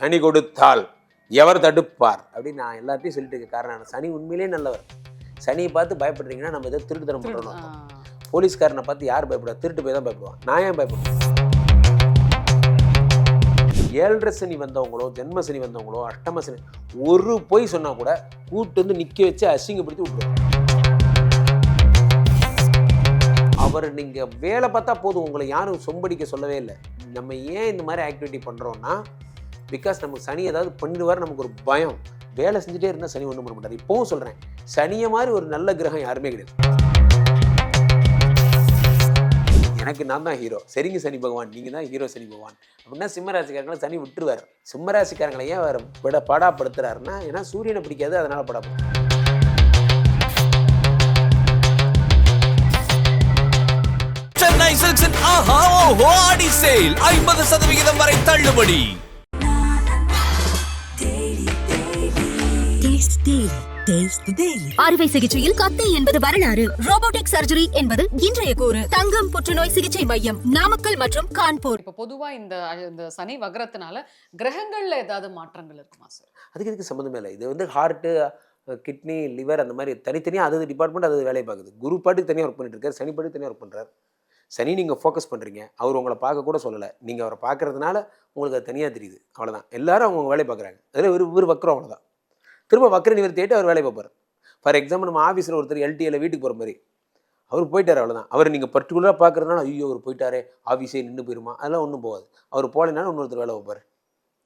சனி கொடுத்தால் எவர் தடுப்பார்? அப்படின்னு நான் எல்லாத்தையும் சொல்லிட்டு இருக்க காரணம்? சனி உண்மையிலேயே நல்லவர். சனியை பார்த்து பயப்படுறீங்கன்னா நம்ம ஏதோ திருட்டுத்தனம் திருடு- பண்ணுறோம். போலீஸ்காரனை பார்த்து யார் பயப்படுவா? திருட்டு போய் தான் பயப்படுவான் நான் ஏன் பயப்படுவேன்? ஏழரை சனி வந்தவங்களோ ஜென்ம சனி வந்தவங்களோ அஷ்டம சனி ஒரு பொய் சொன்னா கூட கூட்டு வந்து நிக்க வச்சு அசிங்கப்படுத்தி விட்டுருவாங்க. அவர் நீங்க வேலை பார்த்தா போதும். உங்களை யாரும் சொம்படிக்க சொல்லவே இல்லை. நம்ம ஏன் இந்த மாதிரி ஆக்டிவிட்டி பண்றோம்னா பிகாஸ் நமக்கு சனி ஏதாவது பண்ணிடுவார் நமக்கு ஒரு பயம். வேலை செஞ்சுட்டே இருந்தால் சனி ஒன்றும் பண்ண மாட்டார். இப்போவும் சொல்கிறேன் சனியை மாதிரி ஒரு நல்ல கிரகம் யாருமே கிடையாது. எனக்கு நான் தான் ஹீரோ சரிங்க சனி பகவான். நீங்கள் தான் ஹீரோ சனி பகவான். அப்படின்னா சிம்மராசிக்காரங்களை சனி விட்டுருவார். சிம்மராசிக்காரங்களை ஏன் வேறு விட படாப்படுத்துறாருன்னா ஏன்னா சூரியனை பிடிக்காது அதனால் படாப்படுத்து சென்னை சில்க்ஸின் ஆஹா ஓஹோ ஆடி சேல் ஐம்பது சதவிகிதம் வரை தள்ளுபடி. Daily. அறுவை சிகிச்சையில் கத்தை என்பது வரலாறு. ரோபோட்டிக் சர்ஜரி என்பது இன்றைய கூறு. தங்கம் புற்றுநோய் சிகிச்சை மையம் நாமக்கல் மற்றும் கான்பூர். இப்ப பொதுவா இந்த இந்த சனி வக்ரத்தினால கிரகங்கள்ல ஏதாவது மாற்றங்கள் இருக்குமா சார் அதுக்கு இதுக்கு சம்மந்தமே இல்லை. இது வந்து ஹார்ட்டு கிட்னி லிவர் அந்த மாதிரி தனித்தனியாக அது டிபார்ட்மெண்ட் அது வேலையை பார்க்குது. குரு பாட்டுக்கு தனியாக ஒர்க் பண்ணிட்டு இருக்காரு சனி பாட்டுக்கு தனியாக ஒர்க் பண்ணுறாரு சனி நீங்கள் ஃபோக்கஸ் பண்ணுறீங்க அவர் உங்களை பார்க்க கூட சொல்லலை. நீங்கள் அவரை பார்க்கறதுனால உங்களுக்கு அது தனியாக தெரியுது. அவ்வளோதான் எல்லாரும் அவங்க வேலையை பார்க்குறாங்க. அதில் இவர் இவர் வக்கரம் அவ்வளோதான் திரும்ப வக்கர நிவர்த்திட்டு அவர் வேலையை பார்ப்பார் ஃபார் எக்ஸாம்பிள் நம்ம ஆஃபீஸில் ஒருத்தர் எல்டிஏல வீட்டுக்கு போகிற மாதிரி. அவர் போயிட்டார் அவ்வளோதான் அவர் நீங்கள் பர்டிகுலராக பார்க்குறதுனால ஐயோ அவர் போயிட்டாரே ஆஃபீஸே நின்று போயிருமா? அதெல்லாம் ஒன்றும் போகாது. அவர் போகலைனாலும் இன்னொருத்தர் வேலை பார்ப்பார்.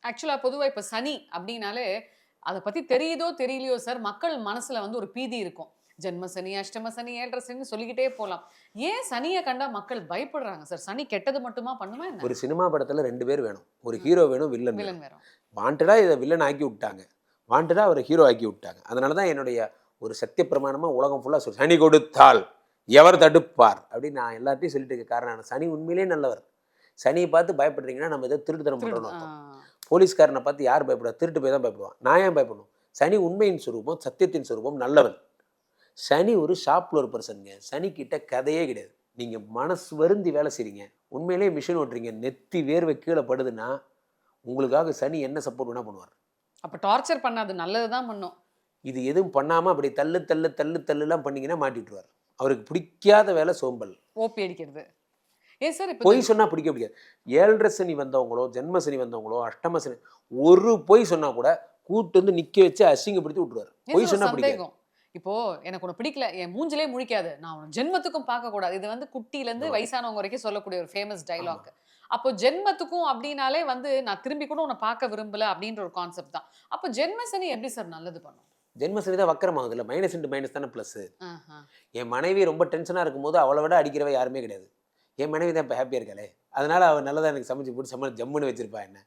ஆக்சுவலா பொதுவா இப்ப சனி அப்படின்னாலே அதை பத்தி தெரியுதோ தெரியலையோ சார் மக்கள் மனசுல வந்து ஒரு பீதி இருக்கும். ஜென்ம சனி அஷ்டம சனி ஏழரை சனி சொல்லிக்கிட்டே போலாம். ஏன் சனியை கண்டா மக்கள் பயப்படுறாங்க சார் சனி கெட்டது மட்டுமா பண்ணுமா என்ன? ஒரு சினிமா படத்தில் ரெண்டு பேர் வேணும். ஒரு ஹீரோ வேணும் வில்லன் வேணும். வில்லன் வேற வாண்டடாக இதை வில்லன் ஆக்கி விட்டாங்க. வாண்டடாக அவரை ஹீரோ ஆக்கி விட்டாங்க. அதனால தான் என்னுடைய ஒரு சத்திய பிரமாணமாக உலகம் ஃபுல்லாக சொல்லி சனி கொடுத்தால் எவர் தடுப்பார்? அப்படின்னு நான் எல்லாத்தையும் சொல்லிட்டு இருக்க காரணம்? சனி உண்மையிலேயே நல்லவர். சனியை பார்த்து பயப்படுறீங்கன்னா நம்ம ஏதோ திருட்டுத்தனம் திருடு- பண்ணுறோம் போலீஸ்காரனை பார்த்து யார் பயப்படுவா திருட்டு போய் தான் பயப்படுவான். நான் ஏன் பயப்படணும்? சனி உண்மையின் சுரூபம் சத்தியத்தின் சுரூபம் நல்லவன். சனி ஒரு ஷாப்ல ஒரு பர்சனுங்க சனி கிட்ட கதையே கிடையாது. நீங்க மனசு வருந்தி வேலை செய்றீங்க. உண்மையிலேயே மிஷின் ஓட்டுறீங்க. நெத்தி வேர்வை கீழே படுதுன்னா உங்களுக்காக சனி என்ன சப்போர்ட் வேணா பண்ணுவார். அப்ப டார்ச்சர் பண்ணாது நல்லதுதான் பண்ணும். இது எதுவும் பண்ணாம அப்படி தள்ளு தள்ளு தள்ளு தள்ளுலாம் பண்ணீங்கன்னா மாட்டிட்டுருவார் அவருக்கு பிடிக்காத வேலை சோம்பல். ஓபி அடிக்கிறது. ஏன் சார் பொய் சொன்னா பிடிக்க பிடிக்காது ஏழரை சனி வந்தவங்களோ ஜென்ம சனி வந்தவங்களோ அஷ்டம சனி ஒரு பொய் சொன்னா கூட கூட்டு வந்து நிக்க வச்சு அசிங்கப்படுத்தி விட்டுருவாரு. பொய் சார் சொன்னா ஒரு பிடிக்காது. சந்தேகம் இப்போ எனக்கு உன்னை பிடிக்கல என் மூஞ்சிலே முழிக்காது. நான் ஜென்மத்துக்கும் பார்க்க கூடாது இது வந்து ஆமா. வயசானவங்க வரைக்கும் சொல்லக்கூடிய ஒரு ஃபேமஸ் டைலாக் அப்போ ஜென்மத்துக்கும் அப்படின்னாலே வந்து நான் திரும்பி கூட உன்னை பார்க்க விரும்பல அப்படின்ற ஒரு கான்செப்ட் தான். அப்போ ஜென்ம சனி எப்படி சார் நல்லது பண்ணும்? ஜென்ம சனி தான் வக்கரமாகுது இல்லை மைனஸ் இன்ட்டு மைனஸ் தானே ப்ளஸ். என் மனைவி ரொம்ப டென்ஷனாக இருக்கும்போது அவளை விட அடிக்கிறவ யாருமே கிடையாது. என் மனைவி தான் இப்போ ஹாப்பியாக இருக்காளே. அதனால அவள் நல்லதாக எனக்கு சமைச்சு போட்டு சமைச்சு ஜம்முன்னு வச்சிருப்பா என்ன.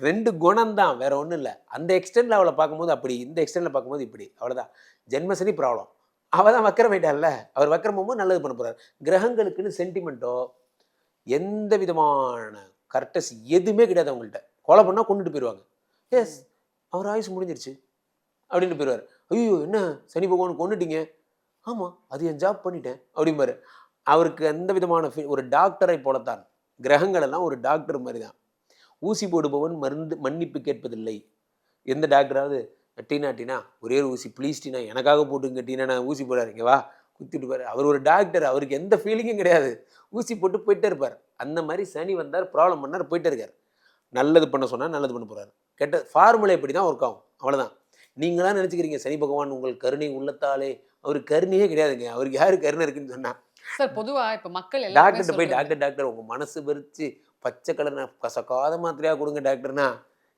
ரெண்டு குணம் தான் வேற ஒன்றும் இல்லை. அந்த எக்ஸ்டெண்டில் அவளை பார்க்கும்போது அப்படி இந்த எக்ஸ்டெண்டில் பார்க்கும்போது இப்படி. அவ்வளோதான் ஜென்மசனி ப்ராப்ளம் அவள் தான் வக்கரமாயிட்டால அவர் வக்கரம் போகும்போது நல்லது பண்ண போகிறார் கிரகங்களுக்குன்னு சென்டிமெண்ட்டோ எந்த விதமான கரெக்டஸ் எதுவுமே கிடையாது அவங்கள்ட்ட. கொலை பண்ணால் கொண்டுட்டு போயிடுவாங்க எஸ் அவர் ஆயுசு முடிஞ்சிருச்சு அப்படின்னு போயிடுவார் ஐயோ என்ன? சனி பகவான் கொண்டுட்டீங்க ஆமாம் அது என் ஜாப் பண்ணிட்டேன் அப்படிம்பாரு. அவருக்கு எந்த விதமான feel- ஒரு டாக்டரை போலத்தான். கிரகங்கள் எல்லாம் ஒரு டாக்டர் மாதிரி தான் ஊசி போடுபவன் மருந்து மன்னிப்பு கேட்பதில்லை. எந்த டாக்டராவது டீனா டீனா ஒரே ஒரு ஊசி ப்ளீஸ் டீனா எனக்காக போட்டுங்க டீனா நான் ஊசி போடாதீங்க வா. குத்திட்டு பாரு அவர் ஒரு டாக்டர் அவருக்கு எந்த ஃபீலிங்கும் கிடையாது. ஊசி போட்டு போயிட்டே இருப்பார். அந்த மாதிரி சனி வந்தார் ப்ராப்ளம் பண்ணார் போயிட்டே இருக்கார். நல்லது பண்ண சொன்னால் நல்லது பண்ண போறாரு. கெட்ட ஃபார்முலா இப்படி தான் ஒர்க் ஆகும்? அவ்வளோதான் நீங்களாம் நினச்சிக்கிறீங்க சனி பகவான் உங்கள் கருணை உள்ளத்தாலே. அவருக்கு கருணையே கிடையாதுங்க. அவருக்கு யாரு கருணை இருக்குன்னு சொன்னா. சார் பொதுவா இப்ப மக்கள் டாக்டர்கிட்ட போய் டாக்டர் டாக்டர் உங்க மனசு வெறிச்சு பச்சை கலர் கசக்காத மாத்திரையா கொடுங்க டாக்டர்னா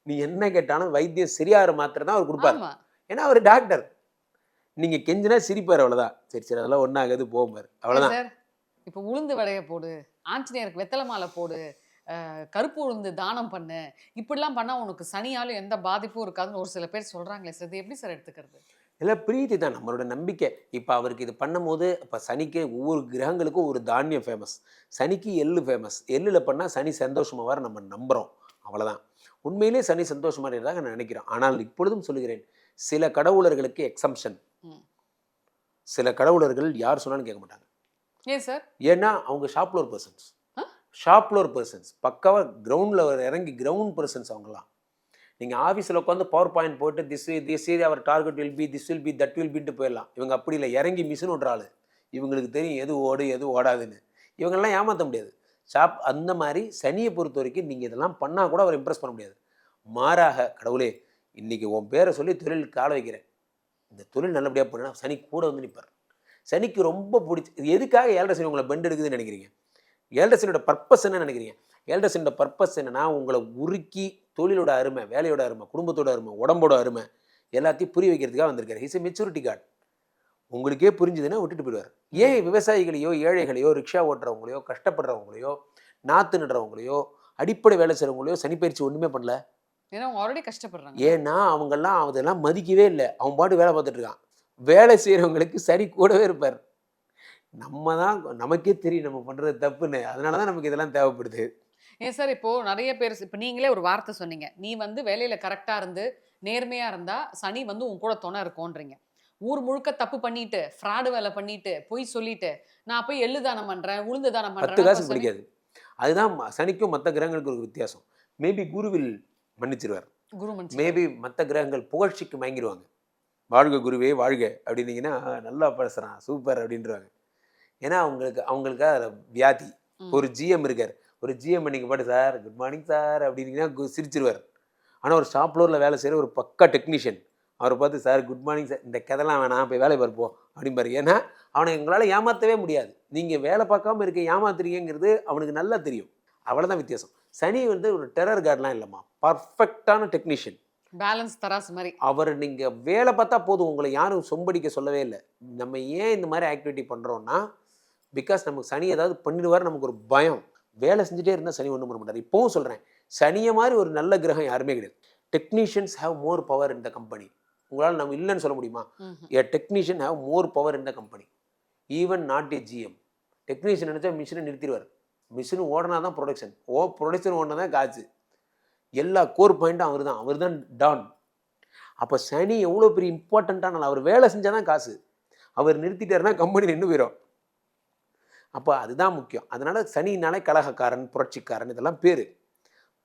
நீ என்ன கேட்டாலும் வைத்தியம் சரியாகிற மாத்திரை தான் அவர் கொடுப்பாரு. ஏன்னா அவர் டாக்டர் நீங்க கெஞ்சினா சிரிப்பார் அவ்வளவுதான். சரி சரி அதெல்லாம் ஒன்றாகாது போகும்பார் அவ்வளவுதான். சார் இப்போ உளுந்து வடைய போடு ஆஞ்சநேயருக்கு வெத்தலை மாலை போடு கருப்பு உளுந்து தானம் பண்ணு. இப்படிலாம் பண்ணா உனக்கு சனியால எந்த பாதிப்பும் இருக்காதுன்னு ஒரு சில பேர் சொல்றாங்களே சார் இது எப்படி சார் எடுத்துக்கிறது? எல்லாம் பிரீத்தி தான் நம்மளோட நம்பிக்கை. இப்போ அவருக்கு இது பண்ணும்போது இப்போ சனிக்கு ஒவ்வொரு கிரகங்களுக்கும் ஒரு தானியம் ஃபேமஸ் சனிக்கு எள்ளு ஃபேமஸ் எள்ளில் பண்ணால் சனி சந்தோஷமாக வர நம்ம நம்புகிறோம் அவ்வளவுதான். உண்மையிலே சனி சந்தோஷமாக இருக்கிறதாக நான் நினைக்கிறோம் ஆனால் இப்பொழுதும் சொல்லுகிறேன் சில கடவுளர்களுக்கு எக்ஸம்ஷன். சில கடவுளர்கள் யார் சொன்னாலும் கேட்க மாட்டாங்க. ஏன் சார்? ஏன்னா அவங்க shop floor persons? Shop floor persons பக்காவாக கிரவுண்டில் இறங்கி கிரவுண்ட் பர்சன்ஸ் அவங்கலாம். நீங்கள் ஆஃபீஸில் உட்காந்து பவர் பாயிண்ட் போட்டு this this our target will be this will be that will பின்ட்டு போயிடலாம். இவங்க அப்படி இல்லை. இறங்கி மிஷின் ஆளு. இவங்களுக்கு தெரியும் எது ஓடு எது ஓடாதுன்னு. இவங்கெல்லாம் ஏமாற்ற முடியாது. ஷாப் அந்த மாதிரி சனியை பொறுத்த வரைக்கும் நீங்கள் இதெல்லாம் பண்ணால் கூட அவர் இம்ப்ரெஸ் பண்ண முடியாது. மாறாக கடவுளே இன்னைக்கு உன் பேரை சொல்லி தொழில் கால வைக்கிறேன். இந்த தொழில் நல்லபடியாக பண்ணா சனி கூட வந்து நிற்பார் சனிக்கு ரொம்ப பிடிச்சி இது எதுக்காக ஏழரை சனி உங்களை பெண்ட் எடுக்குதுன்னு நினைக்கிறீங்க? ஏழரை சனியோட பர்பஸ் என்ன நினைக்கிறீங்க? ஏழரை சனியோட பர்பஸ் என்னன்னா உங்களை உருக்கி தொழிலோட அருமை வேலையோட அருமை குடும்பத்தோட அருமை உடம்போட அருமை எல்லாத்தையும் புரிய வைக்கிறதுக்காக வந்திருக்காரு. ஹிஸ் எ மெச்சூரிட்டி கார்டு உங்களுக்கே புரிஞ்சுதுன்னா விட்டுட்டு போயிடுவார். ஏன் விவசாயிகளையோ ஏழைகளையோ ரிக்ஷா ஓட்டுறவங்களையோ கஷ்டப்படுறவங்களையோ நாற்று நடுறவங்களையோ அடிப்படை வேலை செய்கிறவங்களையோ சனிப்பயிற்சி ஒன்றுமே பண்ணல? ஏன்னா அவங்க ஆல்ரெடி கஷ்டப்படுறாங்க. ஏன்னா அவங்கெல்லாம் அதெல்லாம் மதிக்கவே இல்லை. அவன் பாட்டு வேலை பார்த்துட்டு இருக்கான். வேலை செய்கிறவங்களுக்கு சரி கூடவே இருப்பார். நம்ம தான் நமக்கே தெரியும் நம்ம பண்ணுறது தப்புன்னு. அதனால தான் நமக்கு இதெல்லாம் தேவைப்படுது. ஏன் சார் இப்போ நிறைய பேர் இப்போ நீங்களே ஒரு வார்த்தை சொன்னீங்க. நீ வந்து வேலையில கரெக்டா இருந்து நேர்மையா இருந்தா சனி வந்து உன் கூட துணை இருக்கும்ன்றீங்க. ஊர் முழுக்க தப்பு பண்ணிட்டு ஃப்ராடு வேலை பண்ணிட்டு பொய் சொல்லிட்டு நான் போய் எள்ளு தானம் பண்றேன் உளுந்து தானம் பத்து காசு அப்ப சனி- பிடிக்காது. அதுதான் சனிக்கும் மற்ற கிரகங்களுக்கு ஒரு வித்தியாசம். மேபி குருவில் மன்னிச்சிருவார். மேபி மற்ற கிரகங்கள் புகழ்ச்சிக்கு மயங்கிடுவாங்க வாழ்க குருவே வாழ்க அப்படின்னீங்கன்னா "ஆ, நல்லா பேசுகிறான் சூப்பர் அப்படின்றாங்க ஏன்னா அவங்களுக்கு அவங்களுக்கு அது வியாதி. ஒரு ஜிஎம் இருக்கார். ஒரு ஜிஎம் நீங்கள் பாட்டு சார் குட் மார்னிங் சார் அப்படின்னீங்கன்னா கு- சிரிச்சிருவார். ஆனால் ஒரு ஷாப் ஃப்ளோரில் வேலை செய்கிற ஒரு பக்கா டெக்னீஷியன் அவரை பார்த்து சார் குட் மார்னிங் சார் இந்த கதைலாம் வேணாம் போய் வேலை பார்ப்போம் அப்படிம்பாரு. ஏன்னா அவனை எங்களால் ஏமாற்றவே முடியாது. நீங்கள் வேலை பார்க்காம இருக்க ஏமாத்துறீங்கிறது அவனுக்கு நல்லா தெரியும். அவ்வளோதான் வித்தியாசம். சனி வந்து ஒரு டெரர் கார்டெலாம் இல்லைம்மா. பர்ஃபெக்டான டெக்னீஷியன் பேலன்ஸ் தராசு மாதிரி. அவர் நீங்கள் வேலை பார்த்தா போதும். உங்களை யாரும் சொம்படிக்க சொல்லவே இல்லை. நம்ம ஏன் இந்த மாதிரி ஆக்டிவிட்டி பண்ணுறோன்னா பிகாஸ் நமக்கு சனி ஏதாவது பண்ணிடுவார் நமக்கு ஒரு பயம். வேலை செஞ்சுட்டே இருந்தால் சனி ஒன்றும் பண்ண மாட்டார். இப்போவும் சொல்கிறேன் சனியை மாதிரி ஒரு நல்ல கிரகம் யாருமே கிடையாது. Technicians have more power the company உங்களால் நம்ம இல்லைன்னு சொல்ல முடியுமா. A technician have more power in the company even not a GM technician நினச்சா மிஷினை நிறுத்திடுவார். மிஷின் ஓடினா தான் ப்ரொடக்ஷன் ஓ ப்ரொடக்ஷன் ஓடினா தான் காசு. எல்லா கோர் பாயிண்ட்டும் அவர் தான் அவர் தான் டான் அப்போ சனி எவ்வளோ பெரிய இம்பார்ட்டண்ட்டான அவர் வேலை செஞ்சால் தான் காசு. அவர் நிறுத்திட்டாருன்னா கம்பெனி நின்று போயிடும் அப்போ அதுதான் முக்கியம். அதனால் சனினாலே கலகக்காரன் புரட்சிக்காரன் இதெல்லாம் பேர்.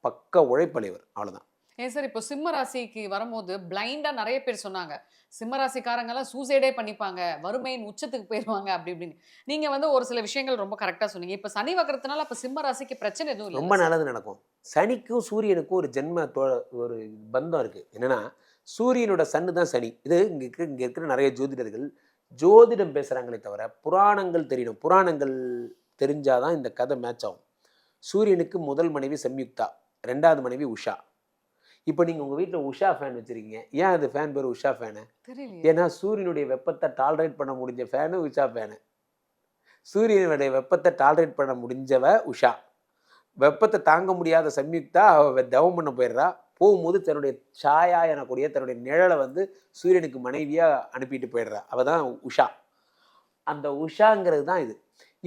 பக்க உழைப்பலைவர். அவ்வளோதான் ஏன் சார் இப்போ சிம்ம ராசிக்கு வரும்போது பிளைண்டா நிறைய பேர் சொன்னாங்க. சிம்ம ராசிக்காரங்க எல்லாம் சூசைடே பண்ணிப்பாங்க. வறுமையின் உச்சத்துக்கு போயிருவாங்க அப்படி இப்படின்னு. நீங்க வந்து ஒரு சில விஷயங்கள் ரொம்ப கரெக்டா சொன்னீங்க. இப்ப சனி வக்கறதுனால அப்ப சிம்ம ராசிக்கு பிரச்சனை எதுவும் ரொம்ப நல்லது நடக்கும். சனிக்கும் சூரியனுக்கும் ஒரு ஜென்ம தோ ஒரு பந்தம் இருக்குது என்னன்னா சூரியனோட சன்னு தான் சனி. இது இங்கே இருக்கிற இங்கே இருக்கிற நிறைய ஜோதிடர்கள் ஜோதிடம் பேசுகிறாங்களே தவிர புராணங்கள் தெரியணும். புராணங்கள் தெரிஞ்சாதான் இந்த கதை மேட்ச் ஆகும். சூரியனுக்கு முதல் மனைவி சம்யுக்தா ரெண்டாவது மனைவி உஷா. இப்போ நீங்கள் உங்கள் வீட்டில் உஷா ஃபேன் வச்சுருக்கீங்க. ஏன் அது ஃபேன் பேர் உஷா ஃபேனு ஏன்னா சூரியனுடைய வெப்பத்தை டாலரேட் பண்ண முடிஞ்ச ஃபேனு உஷா ஃபேனு சூரியனுடைய வெப்பத்தை டாலரேட் பண்ண முடிஞ்சவ உஷா. வெப்பத்தை தாங்க முடியாத சம்யுக்தா அவ தவம் பண்ண போயிடுறா. போகும்போது தன்னுடைய சாயா எனக்கூடிய தன்னுடைய நிழலை வந்து சூரியனுக்கு மனைவியாக அனுப்பிட்டு போயிடுறா. அவ தான் உஷா. அந்த உஷாங்கிறது தான் இது.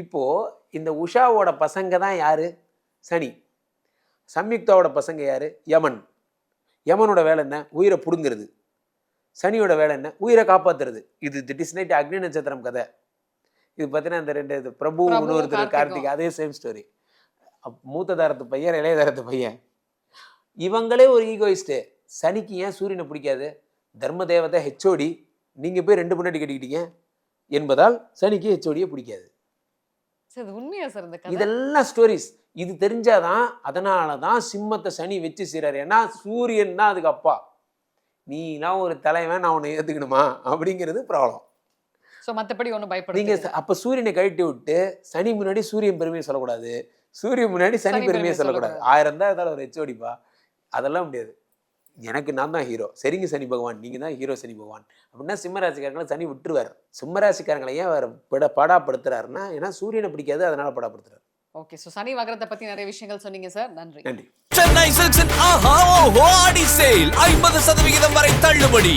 இப்போது இந்த உஷாவோட பசங்க தான் யாரு? சனி. சம்யுக்தாவோட பசங்க யாரு? யமன். யமனோட வேலை என்ன? உயிரை பிடுங்கிறது. சனியோட வேலை என்ன? உயிரை காப்பாத்துறது. இது திட் நைட் அக்னி நட்சத்திரம் கதை. இது பார்த்தீங்கன்னா இந்த ரெண்டு இது பிரபு இன்னொருத்தர். கார்த்திக். அதே சேம் ஸ்டோரி மூத்த தாரத்து பையன் இளைய தாரத்து பையன். இவங்களே ஒரு ஈகோயிஸ்ட்டு சனிக்கு ஏன் சூரியனை பிடிக்காது? தர்ம தேவதை ஹெச்ஓடி நீங்கள் போய் ரெண்டு முன்னாடி கட்டிக்கிட்டீங்க. என்பதால் சனிக்கு ஹெச்ஓடியை பிடிக்காது. சார் உண்மையா சார் இந்த இதெல்லாம் ஸ்டோரிஸ் இது தெரிஞ்சாதான் அதனால தான் சிம்மத்தை சனி வச்சு செய்கிறாரு ஏன்னா சூரியன் தான் அதுக்கு அப்பா. நீலாம் ஒரு தலைவன் நான் உன்னை ஏற்றுக்கணுமா அப்படிங்கிறது ப்ராப்ளம் சோ மத்தபடி ஒண்ணும் நீங்க பயப்படுறீங்க ச- அப்ப சூரியனை கழட்டி விட்டு சனி முன்னாடி சூரியன் பெருமையை சொல்லக்கூடாது. சூரியன் முன்னாடி சனி பெருமையை சொல்லக்கூடாது. ஆயிரம் தான் இருந்தாலும் ஒரு ஹெச்ஓடிப்பா அதெல்லாம் முடியாது. எனக்கு நான் தான் ஹீரோ சரிங்க சனி பகவான். நீங்க தான் ஹீரோ சனி பகவான். அப்படின்னா சிம்மராசிக்காரங்களை சனி விட்டுருவார். சிம்மராசிக்காரங்களை ஏன் அவர் பட படாப்படுத்துறாருன்னா ஏன்னா சூரியனை பிடிக்காது அதனால படாப்படுத்துறாரு. ஓகே சோ சனி வக்கரத்தை பத்தி நிறைய விஷயங்கள் சொன்னீங்க சார் நன்றி. நன்றி. சென்னை சில்க்ஸின் ஆஹா சேல். ஐம்பது சதவிகிதம் வரை தள்ளுபடி.